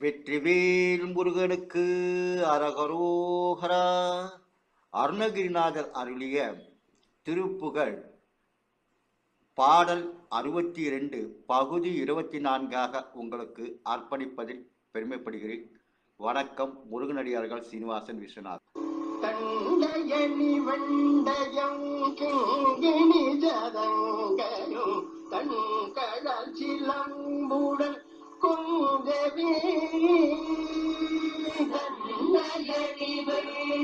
வெற்றிவேல் முருகனுக்கு அரகரோகரா. அருணகிரிநாதர் அருளிய திருப்புகழ் பாடல் அறுபத்தி இரண்டு பகுதி இருபத்தி நான்காக உங்களுக்கு அர்ப்பணிப்பதில் பெருமைப்படுகிறேன். வணக்கம் முருகனடியார்கள் சீனிவாசன் விஸ்வநாத் தண்டயணி வண்டயம் கிங்கிணி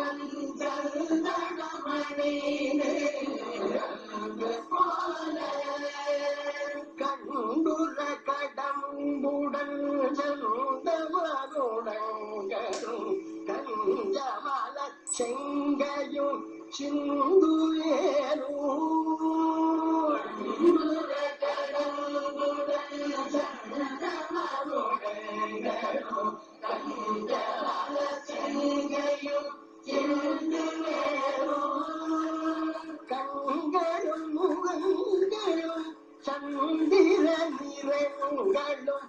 தந்தையிலை முன்பரில் இந்த உரி கொண்டு சந்தோட மழையினரில் போல கண்டுர கடம்புடன் செந்தமருடங்களும் கஞ்சமல செங்கையும் சிந்துவேரும் கண்டுர கடம்புடன் செந்தமருடங்களும் சந்திர நிறங்களும்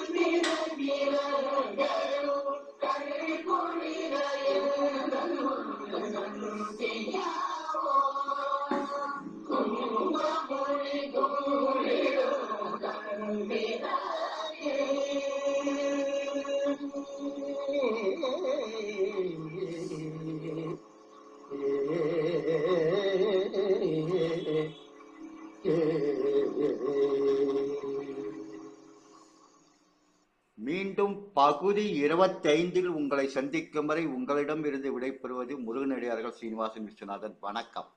மீண்டும் பகுதி இருபத்தைந்தில் உங்களை சந்திக்கும் வரை உங்களிடம் இருந்து விடைபெறுவது முருகனடியார்கள் சீனிவாசன் விஸ்வநாதன். வணக்கம்.